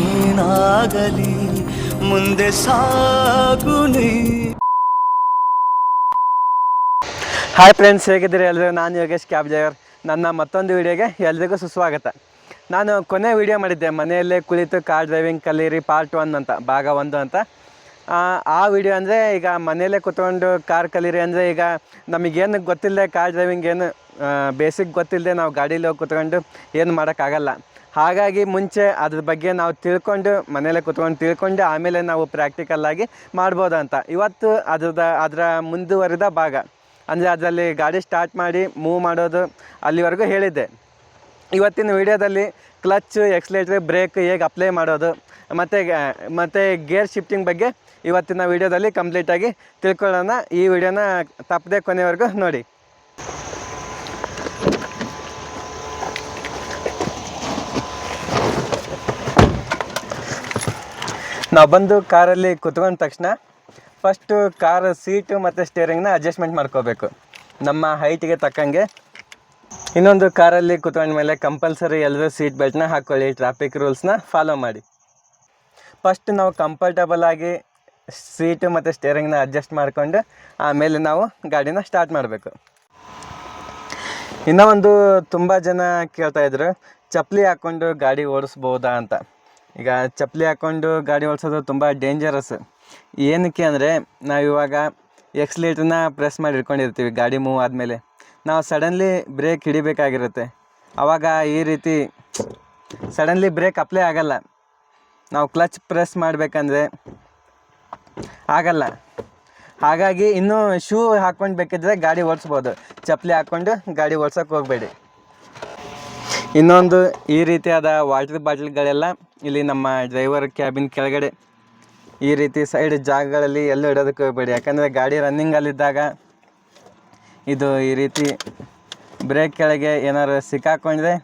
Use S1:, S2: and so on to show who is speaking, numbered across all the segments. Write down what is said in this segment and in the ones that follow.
S1: ಏನಾಗಲಿ ಮುಂದೆ ಸಾಗುನಿ
S2: hi friends ಹೇಗಿದ್ದೀರಿ ಎಲ್ಲರೂ ನಾನು ಯೋಗೇಶ್ ಕ್ಯಾಬ್ ಡ್ರೈವರ್ ನನ್ನ ಮತ್ತೊಂದು ವಿಡಿಯೋಗೆ ಎಲ್ರಿಗೂ ಸುಸ್ವಾಗತ. ನಾನು ಕೊನೆ ವಿಡಿಯೋ ಮಾಡಿದ್ದೆ ಮನೆಯಲ್ಲೇ ಕುಳಿತು ಕಾರ್ ಡ್ರೈವಿಂಗ್ ಕಲೀರಿ ಪಾರ್ಟ್ ಒನ್ ಅಂತ ಭಾಗ ಒಂದು ಅಂತ. ಆ, ಆ ವಿಡಿಯೋ ಅಂದರೆ ಈಗ ಮನೆಯಲ್ಲೇ ಕುತ್ಕೊಂಡು ಕಾರ್ ಕಲೀರಿ ಅಂದರೆ ಈಗ ನಮಗೇನು ಗೊತ್ತಿಲ್ಲದೆ ಕಾರ್ ಡ್ರೈವಿಂಗ್ ಏನು ಬೇಸಿಕ್ ಗೊತ್ತಿಲ್ಲದೆ ನಾವು ಗಾಡೀಲಿ ಹೋಗಿ ಕುತ್ಕೊಂಡು ಏನು ಮಾಡೋಕ್ಕಾಗಲ್ಲ. ಹಾಗಾಗಿ ಮುಂಚೆ ಅದ್ರ ಬಗ್ಗೆ ನಾವು ತಿಳ್ಕೊಂಡು ಮನೆಯಲ್ಲೇ ಕುತ್ಕೊಂಡು ತಿಳ್ಕೊಂಡು ಆಮೇಲೆ ನಾವು ಪ್ರಾಕ್ಟಿಕಲ್ ಆಗಿ ಮಾಡ್ಬೋದು ಅಂತ ಇವತ್ತು ಅದ್ರದ, ಅದರ ಮುಂದುವರಿದ ಭಾಗ. ಅಂದರೆ ಅದರಲ್ಲಿ ಗಾಡಿ ಸ್ಟಾರ್ಟ್ ಮಾಡಿ ಮೂವ್ ಮಾಡೋದು ಅಲ್ಲಿವರೆಗೂ ಹೇಳಿದ್ದೆ. ಇವತ್ತಿನ ವಿಡಿಯೋದಲ್ಲಿ ಕ್ಲಚ್ ಎಕ್ಸ್ಲೇಟ್ರ್ ಬ್ರೇಕ್ ಹೇಗೆ ಅಪ್ಲೈ ಮಾಡೋದು, ಮತ್ತು ಮತ್ತು ಗೇರ್ ಶಿಫ್ಟಿಂಗ್ ಬಗ್ಗೆ ಇವತ್ತಿನ ವಿಡಿಯೋದಲ್ಲಿ ಕಂಪ್ಲೀಟಾಗಿ ತಿಳ್ಕೊಳ್ಳೋಣ. ಈ ವಿಡಿಯೋನ ತಪ್ಪದೆ ಕೊನೆವರೆಗೂ ನೋಡಿ. ನಾವು ಬಂದು ಕಾರಲ್ಲಿ ಕುತ್ಕೊಂಡ ತಕ್ಷಣ ಫಸ್ಟು ಕಾರ್ ಸೀಟು ಮತ್ತು ಸ್ಟೇರಿಂಗ್ನ ಅಡ್ಜಸ್ಟ್ಮೆಂಟ್ ಮಾಡ್ಕೋಬೇಕು. ನಮ್ಮ ಹೈಟಿಗೆ ತಕ್ಕಂಗೆ. ಇನ್ನೊಂದು ಕಾರಲ್ಲಿ ಮೇಲೆ ಕಂಪಲ್ಸರಿ ಎಲ್ಲರೂ ಸೀಟ್ ಬೆಲ್ಟ್ನ ಹಾಕ್ಕೊಳ್ಳಿ ಟ್ರಾಫಿಕ್ ರೂಲ್ಸ್ನ ಫಾಲೋ ಮಾಡಿ. ಫಸ್ಟ್ ನಾವು ಕಂಫರ್ಟಬಲ್ ಆಗಿ ಸೀಟು ಮತ್ತು ಸ್ಟೇರಿಂಗ್ನ ಅಡ್ಜಸ್ಟ್ ಮಾಡಿಕೊಂಡು ಆಮೇಲೆ ನಾವು ಗಾಡಿನ ಸ್ಟಾರ್ಟ್ ಮಾಡಬೇಕು. ಇನ್ನೂ ಒಂದು ತುಂಬ ಜನ ಕೇಳ್ತಾಯಿದ್ರು ಚಪ್ಪಲಿ ಹಾಕ್ಕೊಂಡು ಗಾಡಿ ಓಡಿಸ್ಬೋದಾ ಅಂತ. ಈಗ ಚಪ್ಪಲಿ ಹಾಕ್ಕೊಂಡು ಗಾಡಿ ಓಡಿಸೋದು ತುಂಬ ಡೇಂಜರಸ್ ಏನಕ್ಕೆ ಅಂದರೆ, ನಾವು ಇವಾಗ ಎಕ್ಸ್ಲೇಟ್ರನ್ನ ಪ್ರೆಸ್ ಮಾಡಿ ಇಟ್ಕೊಂಡಿರ್ತೀವಿ ಗಾಡಿ ಮೂವ್ ಆದಮೇಲೆ. ನಾವು ಸಡನ್ಲಿ ಬ್ರೇಕ್ ಹಿಡಿಬೇಕಾಗಿರುತ್ತೆ. ಆವಾಗ ಈ ರೀತಿ ಸಡನ್ಲಿ ಬ್ರೇಕ್ ಅಪ್ಲೈ ಆಗಲ್ಲ. ನಾವು ಕ್ಲಚ್ ಪ್ರೆಸ್ ಮಾಡಬೇಕಂದ್ರೆ ಆಗಲ್ಲ. ಹಾಗಾಗಿ ಇನ್ನೂ ಶೂ ಹಾಕ್ಕೊಂಡು ಬೇಕಿದ್ರೆ ಗಾಡಿ ಓಡಿಸ್ಬೋದು. ಚಪ್ಪಲಿ ಹಾಕ್ಕೊಂಡು ಗಾಡಿ ಓಡ್ಸೋಕೆ ಹೋಗಬೇಡಿ. ಇನ್ನೊಂದು ಈ ರೀತಿಯಾದ ವಾಟರ್ ಬಾಟಲ್ಗಳೆಲ್ಲ ಇಲ್ಲಿ ನಮ್ಮ ಡ್ರೈವರ್ ಕ್ಯಾಬಿನ್ ಕೆಳಗಡೆ ಈ ರೀತಿ ಸೈಡ್ ಜಾಗಗಳಲ್ಲಿ ಎಲ್ಲೂ ಇಡೋದಕ್ಕೆ ಹೋಗಬೇಡಿ. ಯಾಕಂದರೆ ಗಾಡಿ ರನ್ನಿಂಗಲ್ಲಿದ್ದಾಗ ಇದು ಈ ರೀತಿ ಬ್ರೇಕ್ ಕೆಳಗೆ ಏನಾದ್ರು ಸಿಕ್ಕಾಕೊಂಡ್ರೆ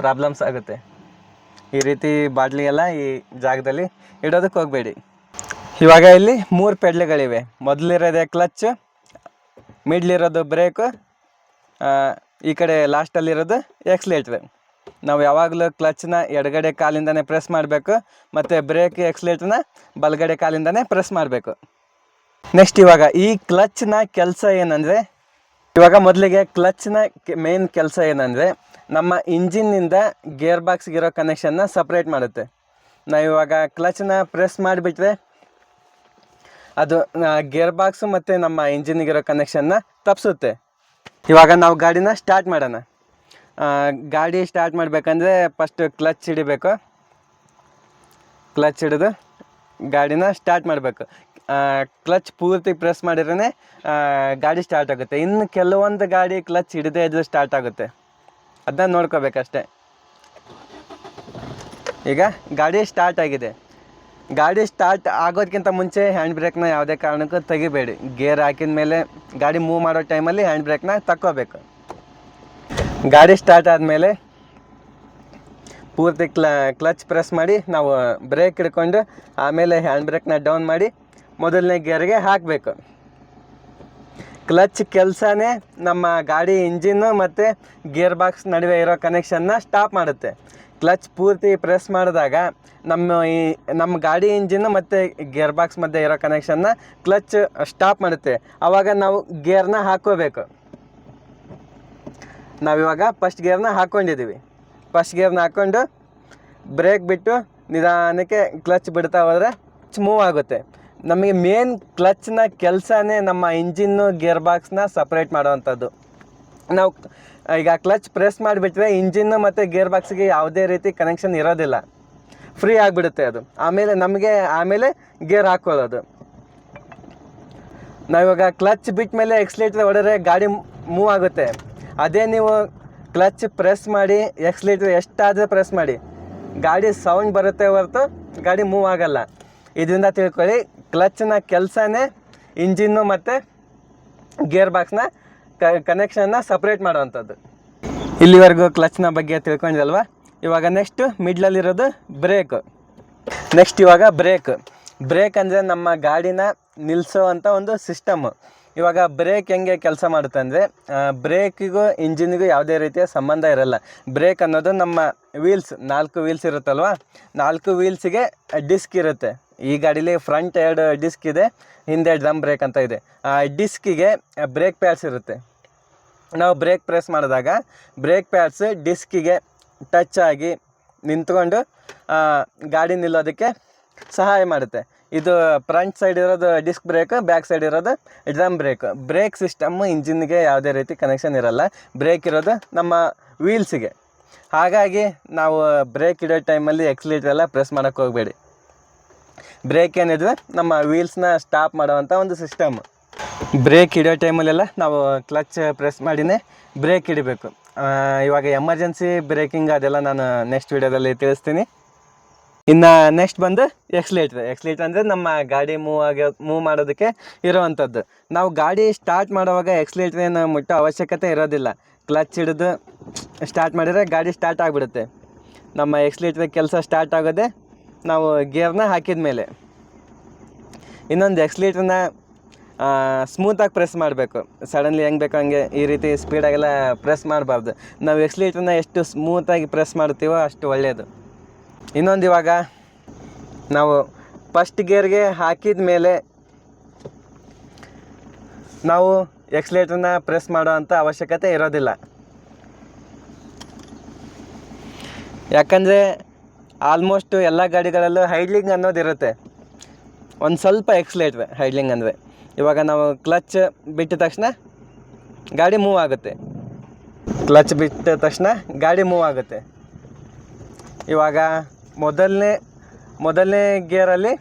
S2: ಪ್ರಾಬ್ಲಮ್ಸ್ ಆಗುತ್ತೆ. ಈ ರೀತಿ ಬಾಟ್ಲಿ ಎಲ್ಲ ಈ ಜಾಗದಲ್ಲಿ ಇಡೋದಕ್ಕೆ ಹೋಗಬೇಡಿ. ಇವಾಗ ಇಲ್ಲಿ ಮೂರು ಪೆಡ್ಲೆಗಳಿವೆ. ಮೊದಲಿರೋದೇ ಕ್ಲಚ್ ಮಿಡ್ಲಿರೋದು ಬ್ರೇಕು ಈ ಕಡೆ ಲಾಸ್ಟಲ್ಲಿರೋದು ಎಕ್ಸ್ಲೇಟ್ರ್ ನಾವು ಯಾವಾಗಲೂ ಕ್ಲಚ್ನ ಎಡಗಡೆ ಕಾಲಿಂದನೇ ಪ್ರೆಸ್ ಮಾಡಬೇಕು, ಮತ್ತು ಬ್ರೇಕ್ ಎಕ್ಸ್ಲೇಟ್ರನ್ನ ಬಲಗಡೆ ಕಾಲಿಂದನೇ ಪ್ರೆಸ್ ಮಾಡಬೇಕು. ನೆಕ್ಸ್ಟ್ ಇವಾಗ ಈ ಕ್ಲಚ್ನ ಕೆಲಸ ಏನಂದರೆ, ಇವಾಗ ಮೊದಲಿಗೆ ಕ್ಲಚ್ನ ಮೇನ್ ಕೆಲಸ ಏನಂದರೆ, ನಮ್ಮ ಇಂಜಿನ್ನಿಂದ ಗೇರ್ ಬಾಕ್ಸ್ಗಿರೋ ಕನೆಕ್ಷನ್ನ ಸಪ್ರೇಟ್ ಮಾಡುತ್ತೆ. ನಾವು ಇವಾಗ ಕ್ಲಚ್ನ ಪ್ರೆಸ್ ಮಾಡಿಬಿಟ್ರೆ, ಅದು ಗೇರ್ ಬಾಕ್ಸು ಮತ್ತು ನಮ್ಮ ಇಂಜಿನ್ಗಿರೋ ಕನೆಕ್ಷನ್ನ ತಪ್ಪಿಸುತ್ತೆ ಇವಾಗ ನಾವು ಗಾಡಿನ ಸ್ಟಾರ್ಟ್ ಮಾಡೋಣ. ಗಾಡಿ ಸ್ಟಾರ್ಟ್ ಮಾಡಬೇಕಂದ್ರೆ ಫಸ್ಟ್ ಕ್ಲಚ್ ಹಿಡಿಬೇಕು. ಕ್ಲಚ್ ಹಿಡಿದು ಗಾಡಿನ ಸ್ಟಾರ್ಟ್ ಮಾಡಬೇಕು. ಕ್ಲಚ್ ಪೂರ್ತಿ ಪ್ರೆಸ್ ಮಾಡಿದ್ರೆ ಗಾಡಿ ಸ್ಟಾರ್ಟ್ ಆಗುತ್ತೆ. ಇನ್ನು ಕೆಲವೊಂದು ಗಾಡಿ ಕ್ಲಚ್ ಹಿಡಿದೇ ಇದ್ರೆ ಸ್ಟಾರ್ಟ್ ಆಗುತ್ತೆ. ಅದನ್ನ ನೋಡ್ಕೋಬೇಕಷ್ಟೆ. ಈಗ ಗಾಡಿ ಸ್ಟಾರ್ಟ್ ಆಗಿದೆ. ಗಾಡಿ ಸ್ಟಾರ್ಟ್ ಆಗೋದಕ್ಕಿಂತ ಮುಂಚೆ ಹ್ಯಾಂಡ್ ಬ್ರೇಕ್ನ ಯಾವುದೇ ಕಾರಣಕ್ಕೂ ತೆಗಿಬೇಡಿ. ಗೇರ್ ಹಾಕಿದ ಮೇಲೆ ಗಾಡಿ ಮೂವ್ ಮಾಡೋ ಟೈಮಲ್ಲಿ ಹ್ಯಾಂಡ್ ಬ್ರೇಕ್ನ ತಕ್ಕೋಬೇಕು. ಗಾಡಿ ಸ್ಟಾರ್ಟ್ ಆದಮೇಲೆ ಪೂರ್ತಿ ಕ್ಲ ಕ್ಲಚ್ ಪ್ರೆಸ್ ಮಾಡಿ ನಾವು ಬ್ರೇಕ್ ಹಿಡ್ಕೊಂಡು ಆಮೇಲೆ ಹ್ಯಾಂಡ್ ಬ್ರೇಕ್ನ ಡೌನ್ ಮಾಡಿ ಮೊದಲನೇ ಗೇರ್ಗೆ ಹಾಕಬೇಕು. ಕ್ಲಚ್ ಕೆಲಸನೇ ನಮ್ಮ ಗಾಡಿ ಇಂಜಿನ್ನು ಮತ್ತು ಗೇರ್ ಬಾಕ್ಸ್ ನಡುವೆ ಇರೋ ಕನೆಕ್ಷನ್ನ ಸ್ಟಾಪ್ ಮಾಡುತ್ತೆ. ಕ್ಲಚ್ ಪೂರ್ತಿ ಪ್ರೆಸ್ ಮಾಡಿದಾಗ ನಮ್ಮ ಈ ನಮ್ಮ ಗಾಡಿ ಇಂಜಿನ್ ಮತ್ತು ಗೇರ್ ಬಾಕ್ಸ್ ಮಧ್ಯೆ ಇರೋ ಕನೆಕ್ಷನ್ನ ಕ್ಲಚ್ ಸ್ಟಾಪ್ ಮಾಡುತ್ತೆ. ಆವಾಗ ನಾವು ಗೇರ್ನ ಹಾಕೋಬೇಕು ನಾವಿವಾಗ ಫಸ್ಟ್ ಗೇರ್ನ ಹಾಕ್ಕೊಂಡಿದ್ದೀವಿ ಫಸ್ಟ್ ಗೇರ್ನ ಹಾಕ್ಕೊಂಡು ಬ್ರೇಕ್ ಬಿಟ್ಟು ನಿಧಾನಕ್ಕೆ ಕ್ಲಚ್ ಬಿಡ್ತಾ ಹೋದರೆ ಮೂವ್ ಆಗುತ್ತೆ. ನಮಗೆ ಮೇನ್ ಕ್ಲಚ್ನ ಕೆಲಸನೇ ನಮ್ಮ ಇಂಜಿನ್ನು ಗೇರ್ ಬಾಕ್ಸ್ನ ಸಪ್ರೇಟ್ ಮಾಡೋವಂಥದ್ದು. ನಾವು ಈಗ ಕ್ಲಚ್ ಪ್ರೆಸ್ ಮಾಡಿಬಿಟ್ರೆ ಇಂಜಿನ್ನು ಮತ್ತು ಗೇರ್ ಬಾಕ್ಸ್ಗೆ ಯಾವುದೇ ರೀತಿ ಕನೆಕ್ಷನ್ ಇರೋದಿಲ್ಲ. ಫ್ರೀ ಆಗಿಬಿಡುತ್ತೆ ಅದು. ಆಮೇಲೆ ನಮಗೆ ಆಮೇಲೆ ಗೇರ್ ಹಾಕೊಳ್ಳೋದು ನಾವಿವಾಗ ಕ್ಲಚ್ ಬಿಟ್ಟ ಮೇಲೆ ಎಕ್ಸ್ಲೇಟ್ರ್ ಹೊಡೆದ್ರೆ ಗಾಡಿ ಮೂವ್ ಆಗುತ್ತೆ. ಅದೇ ನೀವು ಕ್ಲಚ್ ಪ್ರೆಸ್ ಮಾಡಿ, ಎಕ್ಸ್ಲೇಟ್ರ್ ಎಷ್ಟಾದರೂ ಪ್ರೆಸ್ ಮಾಡಿ, ಗಾಡಿ ಸೌಂಡ್ ಬರುತ್ತೆ ಹೊರತು ಗಾಡಿ ಮೂವ್ ಆಗಲ್ಲ. ಇದರಿಂದ ತಿಳ್ಕೊಳ್ಳಿ, ಕ್ಲಚ್ನ ಕೆಲಸನೇ ಇಂಜಿನ್ನು ಮತ್ತು ಗೇರ್ ಬಾಕ್ಸ್ನ ಕನೆಕ್ಷನ್ನ ಸಪ್ರೇಟ್ ಮಾಡೋವಂಥದ್ದು. ಇಲ್ಲಿವರೆಗೂ ಕ್ಲಚ್ನ ಬಗ್ಗೆ ತಿಳ್ಕೊಂಡಿದ್ವಲ್ವ ಇವಾಗ ನೆಕ್ಸ್ಟು ಮಿಡ್ಲಲ್ಲಿರೋದು ಬ್ರೇಕ್ ನೆಕ್ಸ್ಟ್ ಇವಾಗ ಬ್ರೇಕ್ ಬ್ರೇಕ್ ಅಂದರೆ ನಮ್ಮ ಗಾಡಿನ ನಿಲ್ಲಿಸೋ ಅಂಥ ಒಂದು ಸಿಸ್ಟಮ್ ಇವಾಗ ಬ್ರೇಕ್ ಹೆಂಗೆ ಕೆಲಸ ಮಾಡುತ್ತೆ ಅಂದರೆ ಬ್ರೇಕಿಗೂ ಇಂಜಿನ್ಗೂ ಯಾವುದೇ ರೀತಿಯ ಸಂಬಂಧ ಇರಲ್ಲ. ಬ್ರೇಕ್ ಅನ್ನೋದು ನಮ್ಮ ವೀಲ್ಸ್ ನಾಲ್ಕು ವೀಲ್ಸ್ ಇರುತ್ತಲ್ವ? ನಾಲ್ಕು ವೀಲ್ಸಿಗೆ ಡಿಸ್ಕ್ ಇರುತ್ತೆ. ಈ ಗಾಡೀಲಿ ಫ್ರಂಟ್ ಎರಡು ಡಿಸ್ಕ್ ಇದೆ, ಹಿಂದೆ ಡ್ರಮ್ ಬ್ರೇಕ್ ಅಂತ ಇದೆ. ಆ ಡಿಸ್ಕಿಗೆ ಬ್ರೇಕ್ ಪ್ಯಾಡ್ಸ್ ಇರುತ್ತೆ. ನಾವು ಬ್ರೇಕ್ ಪ್ರೆಸ್ ಮಾಡಿದಾಗ ಬ್ರೇಕ್ ಪ್ಯಾಡ್ಸ್ ಡಿಸ್ಕಿಗೆ ಟಚ್ ಆಗಿ ನಿಂತ್ಕೊಂಡು ಗಾಡಿ ನಿಲ್ಲೋದಕ್ಕೆ ಸಹಾಯ ಮಾಡುತ್ತೆ. ಇದು ಫ್ರಂಟ್ ಸೈಡ್ ಇರೋದು ಡಿಸ್ಕ್ ಬ್ರೇಕ್ ಬ್ಯಾಕ್ ಸೈಡ್ ಇರೋದು ಡ್ರಮ್ ಬ್ರೇಕ್ ಬ್ರೇಕ್ ಸಿಸ್ಟಮ್ ಇಂಜಿನ್ಗೆ ಯಾವುದೇ ರೀತಿ ಕನೆಕ್ಷನ್ ಇರಲ್ಲ. ಬ್ರೇಕ್ ಇರೋದು ನಮ್ಮ ವೀಲ್ಸಿಗೆ ಹಾಗಾಗಿ ನಾವು ಬ್ರೇಕ್ ಇಡೋ ಟೈಮಲ್ಲಿ ಎಕ್ಸ್ಲೀಟರ್ ಎಲ್ಲ ಪ್ರೆಸ್ ಮಾಡೋಕ್ಕೆ ಹೋಗಬೇಡಿ. ಬ್ರೇಕ್ ಏನಿದ್ರೆ ನಮ್ಮ ವೀಲ್ಸ್ನ ಸ್ಟಾಪ್ ಮಾಡೋವಂಥ ಒಂದು ಸಿಸ್ಟಮ್ ಬ್ರೇಕ್ ಹಿಡಿಯೋ ಟೈಮಲ್ಲೆಲ್ಲ ನಾವು ಕ್ಲಚ್ ಪ್ರೆಸ್ ಮಾಡಿನೇ ಬ್ರೇಕ್ ಹಿಡಿಬೇಕು. ಇವಾಗ ಎಮರ್ಜೆನ್ಸಿ ಬ್ರೇಕಿಂಗ್ ಅದೆಲ್ಲ ನಾನು ನೆಕ್ಸ್ಟ್ ವೀಡಿಯೋದಲ್ಲಿ ತಿಳಿಸ್ತೀನಿ. ಇನ್ನು ನೆಕ್ಸ್ಟ್ ಬಂದು ಎಕ್ಸ್ಲೇಟ್ರ್ ಎಕ್ಸ್ಲೇಟ್ರ್ ಅಂದರೆ ನಮ್ಮ ಗಾಡಿ ಮೂವ್ ಆಗಿ ಮೂವ್ ಮಾಡೋದಕ್ಕೆ ಇರೋವಂಥದ್ದು ನಾವು ಗಾಡಿ ಸ್ಟಾರ್ಟ್ ಮಾಡುವಾಗ ಎಕ್ಸ್ಲೇಟ್ರ್ ಏನು ಮುಟ್ಟೋ ಅವಶ್ಯಕತೆ ಇರೋದಿಲ್ಲ. ಕ್ಲಚ್ ಹಿಡಿದು ಸ್ಟಾರ್ಟ್ ಮಾಡಿದರೆ ಗಾಡಿ ಸ್ಟಾರ್ಟ್ ಆಗಿಬಿಡುತ್ತೆ. ನಮ್ಮ ಎಕ್ಸ್ಲೇಟ್ರ್ ಕೆಲಸ ಸ್ಟಾರ್ಟ್ ಆಗೋದೇ ನಾವು ಗೇರ್ನ ಹಾಕಿದ ಮೇಲೆ ಇನ್ನೊಂದು ಎಕ್ಸ್ಲೀಟ್ರನ್ನ ಸ್ಮೂತಾಗಿ ಪ್ರೆಸ್ ಮಾಡಬೇಕು. ಸಡನ್ಲಿ ಹೆಂಗೆ ಬೇಕೋ ಹಂಗೆ ಈ ರೀತಿ ಸ್ಪೀಡಾಗೆಲ್ಲ ಪ್ರೆಸ್ ಮಾಡಬಾರ್ದು. ನಾವು ಎಕ್ಸ್ಲೇಟ್ರನ್ನ ಎಷ್ಟು ಸ್ಮೂತಾಗಿ ಪ್ರೆಸ್ ಮಾಡ್ತೀವೋ ಅಷ್ಟು ಒಳ್ಳೆಯದು ಇನ್ನೊಂದು ಇವಾಗ, ನಾವು ಫಸ್ಟ್ ಗೇರ್ಗೆ ಹಾಕಿದ ಮೇಲೆ ನಾವು ಎಕ್ಸ್ಲೇಟ್ರನ್ನ ಪ್ರೆಸ್ ಮಾಡೋ ಅವಶ್ಯಕತೆ ಇರೋದಿಲ್ಲ. ಯಾಕಂದರೆ ಆಲ್ಮೋಸ್ಟು ಎಲ್ಲ ಗಾಡಿಗಳಲ್ಲೂ ಹೈಡ್ಲಿಂಗ್ ಅನ್ನೋದು ಇರುತ್ತೆ ಒಂದು ಸ್ವಲ್ಪ ಎಕ್ಸ್ಲೇಟ್ರ್ ಹೈಡ್ಲಿಂಗ್ ಅಂದರೆ. ಇವಾಗ ನಾವು ಕ್ಲಚ್ ಬಿಟ್ಟ ತಕ್ಷಣ ಗಾಡಿ ಮೂವ್ ಆಗುತ್ತೆ. ಕ್ಲಚ್ ಬಿಟ್ಟ ತಕ್ಷಣ ಗಾಡಿ ಮೂವ್ ಆಗುತ್ತೆ. ಇವಾಗ ಮೊದಲನೇ ಮೊದಲನೇ ಗೇರಲ್ಲಿ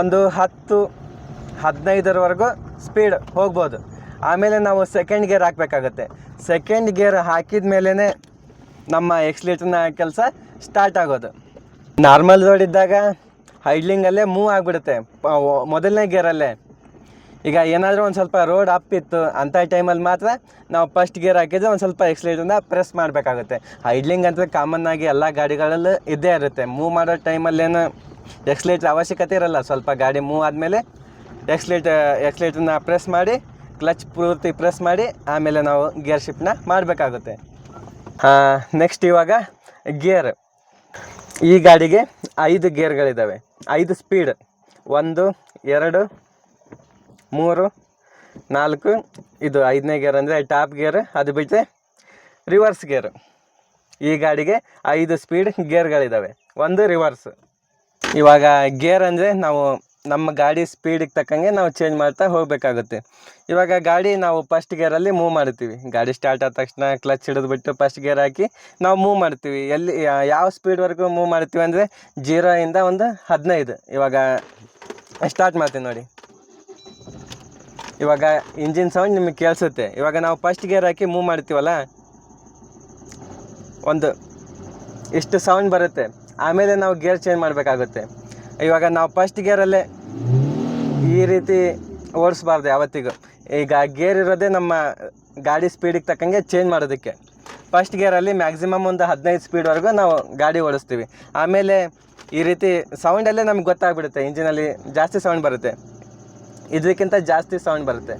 S2: ಒಂದು ಹತ್ತು, ಹದಿನೈದರವರೆಗೂ ಸ್ಪೀಡ್ ಹೋಗ್ಬೋದು. ಆಮೇಲೆ ನಾವು ಸೆಕೆಂಡ್ ಗೇರ್ ಹಾಕಬೇಕಾಗತ್ತೆ. ಸೆಕೆಂಡ್ ಗೇರ್ ಹಾಕಿದ ಮೇಲೇ ನಮ್ಮ ಎಕ್ಸ್ಲೇಟರ್ನ ಕೆಲಸ ಸ್ಟಾರ್ಟ್ ಆಗೋದು. ನಾರ್ಮಲ್ ರೋಡ್ ಇದ್ದಾಗ ಹೈಡ್ಲಿಂಗಲ್ಲೇ ಮೂವ್ ಆಗಿಬಿಡುತ್ತೆ. ಮೊದಲನೇ ಗೇರಲ್ಲೇ. ಈಗ ಏನಾದರೂ ಒಂದು ಸ್ವಲ್ಪ ರೋಡ್ ಅಪ್ ಇತ್ತು ಅಂಥ ಟೈಮಲ್ಲಿ ಮಾತ್ರ ನಾವು ಫಸ್ಟ್ ಗೇರ್ ಹಾಕಿದ್ರೆ ಒಂದು ಸ್ವಲ್ಪ ಎಕ್ಸ್ಲೇಟ್ರನ್ನ ಪ್ರೆಸ್ ಮಾಡಬೇಕಾಗುತ್ತೆ. ಹೈಡ್ಲಿಂಗ್ ಅಂತ ಕಾಮನ್ ಆಗಿ ಎಲ್ಲ ಗಾಡಿಗಳಲ್ಲೂ ಇದ್ದೇ ಇರುತ್ತೆ. ಮೂವ್ ಮಾಡೋ ಟೈಮಲ್ಲೇನು ಎಕ್ಸ್ಲೇಟ್ರ್ ಅವಶ್ಯಕತೆ ಇರಲ್ಲ. ಸ್ವಲ್ಪ ಗಾಡಿ ಮೂವ್ ಆದಮೇಲೆ ಎಕ್ಸ್ಲೇಟ್ ಎಕ್ಸ್ಲೇಟ್ರನ್ನ ಪ್ರೆಸ್ ಮಾಡಿ ಕ್ಲಚ್ ಪೂರ್ತಿ ಪ್ರೆಸ್ ಮಾಡಿ, ಆಮೇಲೆ ನಾವು ಗೇರ್ ಶಿಫ್ಟ್ನ ಮಾಡಬೇಕಾಗುತ್ತೆ. ನೆಕ್ಸ್ಟ್ ಇವಾಗ ಗೇರ್ ಈ ಗಾಡಿಗೆ ಐದು ಗೇರ್ಗಳಿದ್ದಾವೆ ಐದು ಸ್ಪೀಡ್. ಒಂದು, ಎರಡು, ಮೂರು, ನಾಲ್ಕು, ಇದು ಐದನೇ ಗೇರ್ ಅಂದರೆ ಟಾಪ್ ಗೇರ್, ಅದು ಬಿಟ್ಟರೆ ರಿವರ್ಸ್ ಗೇರ್. ಈ ಗಾಡಿಗೆ ಐದು ಸ್ಪೀಡ್ ಗೇರ್ಗಳಿದ್ದಾವೆ ಒಂದು ರಿವರ್ಸ್. ಇವಾಗ ಗೇರ್ ಅಂದರೆ ನಾವು ನಮ್ಮ ಗಾಡಿ ಸ್ಪೀಡಿಗೆ ತಕ್ಕಂಗೆ ನಾವು ಚೇಂಜ್ ಮಾಡ್ತಾ ಹೋಗಬೇಕಾಗುತ್ತೆ. ಇವಾಗ ಗಾಡಿ ನಾವು ಫಸ್ಟ್ ಗೇರಲ್ಲಿ ಮೂವ್ ಮಾಡ್ತೀವಿ ಗಾಡಿ ಸ್ಟಾರ್ಟ್ ಆದ ತಕ್ಷಣ ಕ್ಲಚ್ ಹಿಡಿದ್ಬಿಟ್ಟು ಫಸ್ಟ್ ಗೇರ್ ಹಾಕಿ ನಾವು ಮೂವ್ ಮಾಡ್ತೀವಿ ಎಲ್ಲಿ ಯಾವ ಸ್ಪೀಡ್ವರೆಗೂ ಮೂವ್ ಮಾಡ್ತೀವಿ ಅಂದರೆ ಇಂದ ಒಂದು ಹದಿನೈದು. ಇವಾಗ ಸ್ಟಾರ್ಟ್ ಮಾಡ್ತೀವಿ ನೋಡಿ. ಇವಾಗ ಇಂಜಿನ್ ಸೌಂಡ್ ನಿಮಗೆ ಕೇಳಿಸುತ್ತೆ. ಇವಾಗ ನಾವು ಫಸ್ಟ್ ಗೇರ್ ಹಾಕಿ ಮೂವ್ ಮಾಡ್ತೀವಲ್ಲ ಒಂದು, ಇಷ್ಟು ಸೌಂಡ್ ಬರುತ್ತೆ. ಆಮೇಲೆ ನಾವು ಗೇರ್ ಚೇಂಜ್ ಮಾಡಬೇಕಾಗುತ್ತೆ. ಇವಾಗ ನಾವು ಫಸ್ಟ್ ಗೇರಲ್ಲೇ ಈ ರೀತಿ ಓಡಿಸ್ಬಾರ್ದು ಯಾವತ್ತಿಗೂ. ಈಗ ಗೇರ್ ಇರೋದೇ ನಮ್ಮ ಗಾಡಿ ಸ್ಪೀಡಿಗೆ ತಕ್ಕಂಗೆ ಚೇಂಜ್ ಮಾಡೋದಕ್ಕೆ. ಫಸ್ಟ್ ಗೇರಲ್ಲಿ ಮ್ಯಾಕ್ಸಿಮಮ್ ಒಂದು ಹದಿನೈದು ಸ್ಪೀಡ್ವರೆಗೂ ನಾವು ಗಾಡಿ ಓಡಿಸ್ತೀವಿ. ಆಮೇಲೆ ಈ ರೀತಿ ಸೌಂಡಲ್ಲೇ ನಮ್ಗೆ ಗೊತ್ತಾಗ್ಬಿಡುತ್ತೆ ಇಂಜಿನಲ್ಲಿ ಜಾಸ್ತಿ ಸೌಂಡ್ ಬರುತ್ತೆ. ಇದಕ್ಕಿಂತ ಜಾಸ್ತಿ ಸೌಂಡ್ ಬರುತ್ತೆ.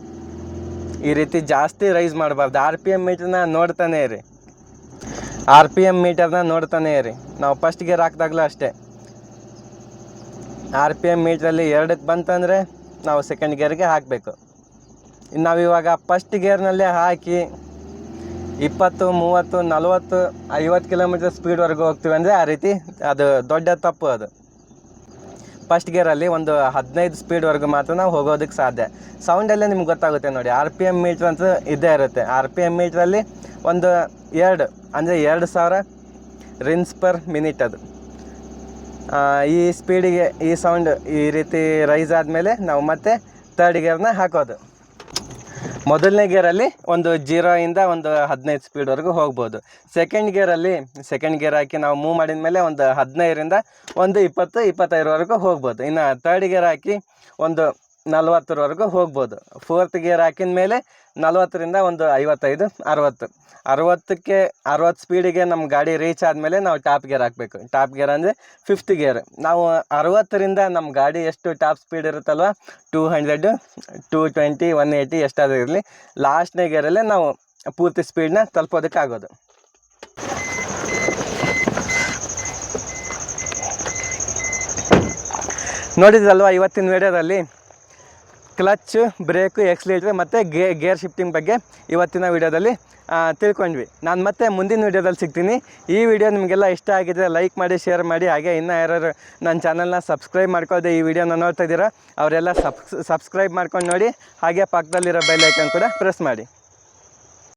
S2: ಈ ರೀತಿ ಜಾಸ್ತಿ ರೈಸ್ ಮಾಡಬಾರ್ದು. ಆರ್ ಪಿ ಎಂ ಮೀಟರ್ನ ನೋಡ್ತಾನೆ ಇರಿ. ಆರ್ ಪಿ ಎಂ ಮೀಟರ್ನ ನೋಡ್ತಾನೆ ಇರಿ. ನಾವು ಫಸ್ಟ್ ಗೇರ್ ಹಾಕಿದಾಗಲೂ ಅಷ್ಟೇ. ಆರ್ ಪಿ ಎಂ ಮೀಟ್ರಲ್ಲಿ ಎರಡಕ್ಕೆ ಬಂತಂದರೆ ನಾವು ಸೆಕೆಂಡ್ ಗೇರ್ಗೆ ಹಾಕಬೇಕು. ನಾವು ಇವಾಗ ಫಸ್ಟ್ ಗೇರ್ನಲ್ಲೇ ಹಾಕಿ ಇಪ್ಪತ್ತು, ಮೂವತ್ತು, ನಲವತ್ತು, ಐವತ್ತು ಕಿಲೋಮೀಟರ್ ಸ್ಪೀಡ್ವರೆಗೂ ಹೋಗ್ತೀವಿ ಅಂದರೆ ಆ ರೀತಿ ಅದು ದೊಡ್ಡ ತಪ್ಪು ಅದು. ಫಸ್ಟ್ ಗೇರಲ್ಲಿ ಒಂದು ಹದಿನೈದು ಸ್ಪೀಡ್ವರೆಗೂ ಮಾತ್ರ ನಾವು ಹೋಗೋದಕ್ಕೆ ಸಾಧ್ಯ. ಸೌಂಡಲ್ಲೇ ನಿಮ್ಗೆ ಗೊತ್ತಾಗುತ್ತೆ ನೋಡಿ, ಆರ್ ಪಿ ಎಂ ಮೀಟ್ರ್ ಅಂತ ಇದ್ದೇ ಇರುತ್ತೆ. ಆರ್ ಪಿ ಎಂ ಮೀಟ್ರಲ್ಲಿ ಒಂದು ಎರಡು, ಅಂದರೆ ಎರಡು ಸಾವಿರ ರಿನ್ಸ್ ಪರ್ ಮಿನಿಟ್ ಅದು. ಈ ಸ್ಪೀಡಿಗೆ ಈ ಸೌಂಡ್ ಈ ರೀತಿ ರೈಸ್ ಆದಮೇಲೆ ನಾವು ಮತ್ತೆ ತರ್ಡ್ ಗೇರ್ನ ಹಾಕೋದು. ಮೊದಲನೇ ಗೇರಲ್ಲಿ ಒಂದು ಜೀರೋಯಿಂದ ಒಂದು ಹದಿನೈದು ಸ್ಪೀಡ್ವರೆಗೂ ಹೋಗ್ಬೋದು. ಸೆಕೆಂಡ್ ಗೇರಲ್ಲಿ ಸೆಕೆಂಡ್ ಗೇರ್ ಹಾಕಿ ನಾವು ಮೂವ್ ಮಾಡಿದ ಮೇಲೆ ಒಂದು ಹದಿನೈದರಿಂದ ಒಂದು ಇಪ್ಪತ್ತು ಇಪ್ಪತ್ತೈದರವರೆಗೂ ಹೋಗ್ಬೋದು. ಇನ್ನು ತರ್ಡ್ ಗೇರ್ ಹಾಕಿ ಒಂದು ನಲ್ವತ್ತರವರೆಗೂ ಹೋಗ್ಬೋದು. ಫೋರ್ತ್ ಗೇರ್ ಹಾಕಿದ ಮೇಲೆ ನಲ್ವತ್ತರಿಂದ ಒಂದು ಐವತ್ತೈದು, ಅರವತ್ತು. ಅರವತ್ತಕ್ಕೆ ಅರವತ್ತು ಸ್ಪೀಡಿಗೆ ನಮ್ಮ ಗಾಡಿ ರೀಚ್ ಆದಮೇಲೆ ನಾವು ಟಾಪ್ ಗೇರ್ ಹಾಕಬೇಕು. ಟಾಪ್ ಗೇರ್ ಅಂದರೆ ಫಿಫ್ತ್ ಗೇರ್ ನಾವು ಅರವತ್ತರಿಂದ ನಮ್ಮ ಗಾಡಿ ಎಷ್ಟು ಟಾಪ್ ಸ್ಪೀಡ್ ಇರುತ್ತಲ್ವ? Two hundred two twenty one eighty ಎಷ್ಟಾದರೂ ಇರಲಿ. ಲಾಸ್ಟ್ನೇ ಗೇರಲ್ಲೇ ನಾವು ಪೂರ್ತಿ ಸ್ಪೀಡ್ನ ತಲುಪೋದಕ್ಕಾಗೋದು. ನೋಡಿದ್ರಲ್ವ ಇವತ್ತಿನ ವಿಡಿಯೋದಲ್ಲಿ ಕ್ಲಚ್, ಬ್ರೇಕು ಎಕ್ಸ್ಲೇಟ್ರ್ ಮತ್ತು ಗೇ, ಗೇರ್ ಶಿಫ್ಟಿಂಗ್ ಬಗ್ಗೆ ಇವತ್ತಿನ ವಿಡಿಯೋದಲ್ಲಿ ತಿಳ್ಕೊಂಡ್ವಿ. ನಾನು ಮತ್ತೆ ಮುಂದಿನ ವಿಡಿಯೋದಲ್ಲಿ ಸಿಗ್ತೀನಿ. ಈ ವಿಡಿಯೋ ನಿಮಗೆಲ್ಲ ಇಷ್ಟ ಆಗಿದ್ರೆ ಲೈಕ್ ಮಾಡಿ, ಶೇರ್ ಮಾಡಿ, ಹಾಗೆ ಇನ್ನೂ ಯಾರ್ಯಾರು ನನ್ನ ಚಾನಲ್ನ ಸಬ್ಸ್ಕ್ರೈಬ್ ಮಾಡ್ಕೊಳ್ಳದೆ ಈ ವಿಡಿಯೋನ ನೋಡ್ತಾ ಇದ್ದೀರಾ, ಅವರೆಲ್ಲ ಸಬ್ಸ್, ಸಬ್ಸ್ಕ್ರೈಬ್ ಮಾಡ್ಕೊಂಡು ನೋಡಿ, ಹಾಗೆ ಪಕ್ಕದಲ್ಲಿರೋ ಬೆಲ್ ಕೂಡ ಪ್ರೆಸ್ ಮಾಡಿ.